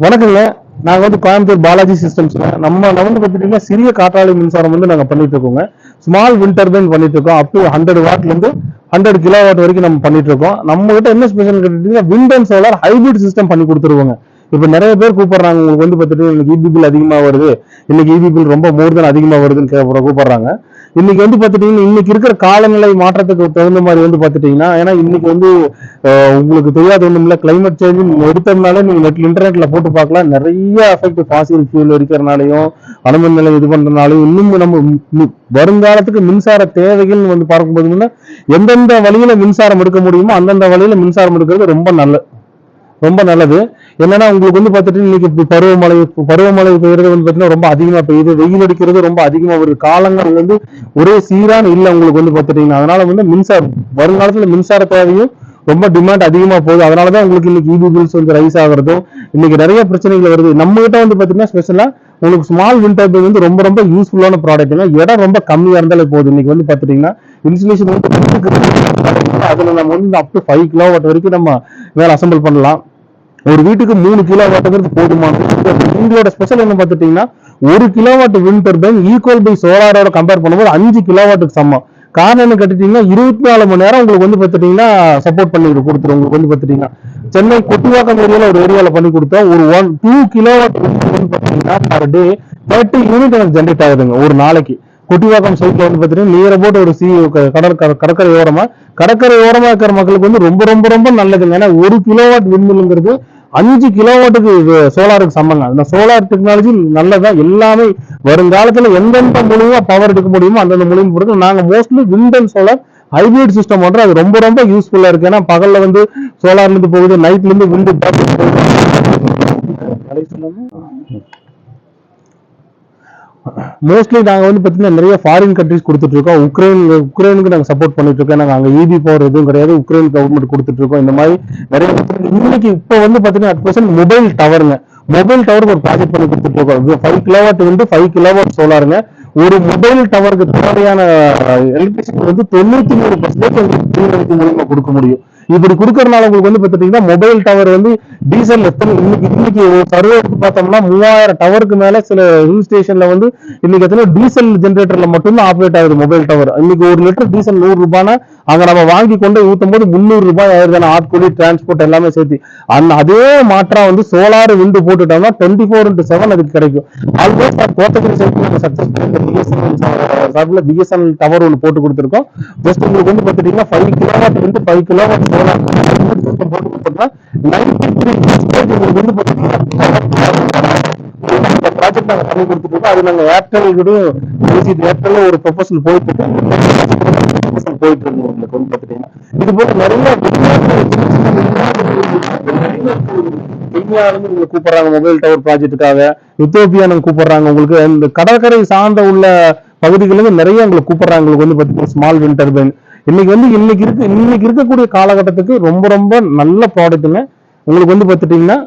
வணக்கங்க. நாங்க வந்து கோயம்புத்தூர் பாலாஜி சிஸ்டம்ஸ் நம்ம நம்ம வந்து பார்த்துட்டீங்கன்னா சிறிய காற்றாலை மின்சாரம் வந்து நாங்க பண்ணிட்டு இருக்கோங்க. ஸ்மால் விண்ட் டர்பைன் பண்ணிட்டு இருக்கோம். அப் டு ஹண்ட்ரட் வாட்ல இருந்து ஹண்ட்ரட் கிலோ வாட் வரைக்கும் நம்ம பண்ணிட்டு இருக்கோம். நம்ம கிட்ட என்ன ஸ்பெஷல் கேட்டீங்கன்னா wind and solar hybrid system பண்ணி கொடுத்துருவோங்க. இப்ப நிறைய பேர் கூப்பிடுறாங்க உங்களுக்கு வந்து பார்த்துட்டு இன்னைக்கு இபி பில் அதிகமா வருது. இன்னைக்கு இபி பில் ரொம்ப மோர் தான் அதிகமா வருதுன்னு கே- கூப்பிடுறாங்க. இன்னைக்கு வந்து பார்த்துட்டீங்கன்னா இன்னைக்கு இருக்கிற காலநிலை மாற்றத்துக்கு தகுந்த மாதிரி வந்து பார்த்துட்டீங்கன்னா ஏன்னா இன்னைக்கு வந்து உங்களுக்கு தெரியாத ஒண்ணும் இல்ல கிளைமேட் சேஞ்ச் எடுத்ததுனால நீங்க நெட் இன்டர்நெட்ல போட்டு பார்க்கலாம். நிறைய எஃபெக்ட் ஃபாசில் ஃபியூல் எடுக்கிறனாலையும் அணுமின் நிலையம் இது பண்றதுனாலையும் இன்னும் நம்ம வருங்காலத்துக்கு மின்சார தேவைகள் வந்து பார்க்கும்போது முன்ன எந்தெந்த வழியில மின்சாரம் எடுக்க முடியுமோ அந்தந்த வழியில மின்சாரம் எடுக்கிறது ரொம்ப நல்ல ரொம்ப நல்லது. என்னன்னா உங்களுக்கு வந்து பார்த்துட்டு இன்னைக்கு பருவமழை பருவமழை பெய்யறது வந்து பார்த்தீங்கன்னா ரொம்ப அதிகமா பெய்யுது. வெயில் அடிக்கிறது ரொம்ப அதிகமா வருது. காலங்கள் வந்து ஒரே சீரான இல்லை உங்களுக்கு வந்து பார்த்துட்டீங்கன்னா. அதனால வந்து மின்சாரம் வருங்காலத்துல மின்சார தேவையும் ரொம்ப டிமாண்ட் அதிகமா போகுது. அதனால தான் உங்களுக்கு இன்னைக்கு இபி பில்ஸ் வந்து ரைஸ் ஆகுறதும் இன்னைக்கு நிறைய பிரச்சனைகள் வருது. நம்ம கிட்ட வந்து பாத்தீங்கன்னா ஸ்பெஷலா உங்களுக்கு ஸ்மால் விண்டர் வந்து ரொம்ப ரொம்ப யூஸ்ஃபுல்லான ப்ராடக்ட் இடம் ரொம்ப கம்மியா இருந்தாலே போதும். இன்னைக்கு வந்து பாத்துட்டீங்கன்னா இன்சுலேஷன் வந்து அதுல நம்ம வந்து up to five kilowatt வரைக்கும் நம்ம வேலை அசம்பிள் பண்ணலாம். ஒரு வீட்டுக்கு மூணு கிலோ வாட்டுங்கிறது போதுமானது உங்களோட ஸ்பெஷல் என்ன பார்த்துட்டீங்கன்னா ஒரு kilowatt wind turbine equal by சோலாரோட compare பண்ணும்போது அஞ்சு கிலோ வாட்டுக்கு சமம். காரணம் என்ன கேட்டுட்டீங்கன்னா இருபத்தி நாலு மணி நேரம் உங்களுக்கு வந்து பார்த்துட்டீங்கன்னா சப்போர்ட் பண்ணி கொடுத்துரும். உங்களுக்கு வந்து பார்த்துட்டீங்கன்னா சென்னை கொட்டிவாக்கம் ஏரியாவில் ஒரு ஏரியாவில் பண்ணி கொடுத்தோம். ஒரு ஒன் டூ கிலோ வாட் வந்து பார்த்தீங்கன்னா பர் டே தேர்ட்டி யூனிட் எனக்கு ஜென்ரேட் ஆகுதுங்க ஒரு நாளைக்கு. கொட்டிவாக்கம் சைட்ல வந்து பார்த்தீங்கன்னா நியர் அபவுட் ஒரு சி கடற்கரை கடற்கரை ஓரமா கடற்கரை ஓரமா இருக்கிற மக்களுக்கு வந்து ரொம்ப ரொம்ப ரொம்ப நல்லதுங்க. ஏன்னா ஒரு கிலோவாட் விண்மில்ங்கிறது அஞ்சு கிலோவாட்டுக்கு சோலாருக்கு சமங்க இந்த சோலார் டெக்னாலஜி நல்லதா எல்லாமே வருங்காலத்துல எந்தெந்த மூலியமா பவர் எடுக்க முடியுமோ அந்தந்த மூலியமா பொறுத்து நாங்க mostly wind and solar hybrid system பண்றோம் அது ரொம்ப ரொம்ப யூஸ்ஃபுல்லா இருக்கு. ஏன்னா பகல்ல வந்து சோலார்ல இருந்து போகுது நைட்ல இருந்து விண்டு மோஸ்ட்லி நாங்க வந்து பாத்தீங்கன்னா நிறைய ஃபாரின் கண்ட்ரிஸ் கொடுத்துட்ருக்கோம். உக்ரைன் உக்ரைனுக்கு நாங்கள் சப்போர்ட் பண்ணிட்டு இருக்கோம் நாங்கள் அங்க இபி பவர் எதுவும் கிடையாது. உக்ரைன் கவர்மெண்ட் கொடுத்துட்ருக்கோம். இந்த மாதிரி நிறைய இன்னைக்கு இப்போ வந்து பார்த்தீங்கன்னா அட் பிரசன்ட் மொபைல் டவருங்க மொபைல் டவருக்கு ஒரு ப்ராஜெக்ட் பண்ணி கொடுத்துட்ருக்கோம். ஃபைவ் கிலோவாட் வந்து ஃபைவ் கிலோவாட் சோலாருங்க ஒரு மொபைல் டவருக்கு தேவையான எலக்ட்ரிசிட்டி வந்து தொண்ணூத்தி மூணு பர்சன்டேஜ் உங்களுக்கு மூலமா கொடுக்க முடியும். இப்படி கொடுக்கறதுனால உங்களுக்கு வந்து பாத்துட்டீங்கன்னா மொபைல் டவர் வந்து டீசல் எத்தனை இன்னைக்கு இன்னைக்கு சர்வே எடுத்து பார்த்தோம்னா மூவாயிரம் டவருக்கு மேல சில ஹில் ஸ்டேஷன்ல வந்து இன்னைக்கு எத்தனை டீசல் ஜென்ரேட்டர்ல மட்டும்தான் ஆப்ரேட் ஆகுது மொபைல் டவர் இன்னைக்கு ஒரு லிட்டர் டீசல் நூறு ரூபாய்னா அங்கே நம்ம வாங்கி கொண்டு ஊற்றும் போது முந்நூறு ரூபாய் ஆயிருதான ஆட்கூலி டிரான்ஸ்போர்ட் எல்லாமே சேர்த்து. அந்த அதே மாற்றா வந்து சோலார் விண்டு போட்டுட்டோம்னா டுவெண்ட்டி ஃபோர் இன்ட்டு செவன் அதுக்கு கிடைக்கும். ஆல்மோஸ்ட் கோத்தகிரி சைக்கிள் நம்ம சக்சஸ் பிஎஸ்என்எல் சார்பில் பிஎஸ்என்எல் டவர் ஒன்று போட்டு கொடுத்துருக்கோம். ஜஸ்ட் உங்களுக்கு வந்து பார்த்துட்டீங்கன்னா ஃபைவ் கிலோவாட் வந்து ஃபைவ் கிலோவாட் சோலார் போட்டு கொடுத்தோம்னா நைன்டி த்ரீ உங்களுக்கு வந்து பார்த்தீங்கன்னா ப்ராஜெக்ட் பண்ணி கொடுத்துட்டு அது நாங்கள் ஏர்டெல் கூட பேசிட்டு ஏர்டெல்ல ஒரு ப்ரொபோசல் போயிட்டு இருக்கு. போயிட்டு இருந்தோம் உங்களுக்கு வந்து பாத்துட்டீங்கன்னா. இது போல நிறைய கென்யாவிலிருந்து உங்களை கூப்பிடுறாங்க. மொபைல் டவர் ப்ராஜெக்ட்டுக்காக எத்தியோப்பியா நம்ம கூப்பிடுறாங்க உங்களுக்கு. இந்த கடற்கரை சார்ந்த உள்ள பகுதிகளில் நிறைய உங்களை கூப்பிடுறாங்க. உங்களுக்கு வந்து பாத்தீங்கன்னா ஸ்மால் வின் டர்பைன் இன்னைக்கு வந்து இன்னைக்கு இருக்கு இன்னைக்கு இருக்கக்கூடிய காலகட்டத்துக்கு ரொம்ப ரொம்ப நல்ல ப்ராடக்ட்டுங்க உங்களுக்கு வந்து பார்த்துட்டீங்கன்னா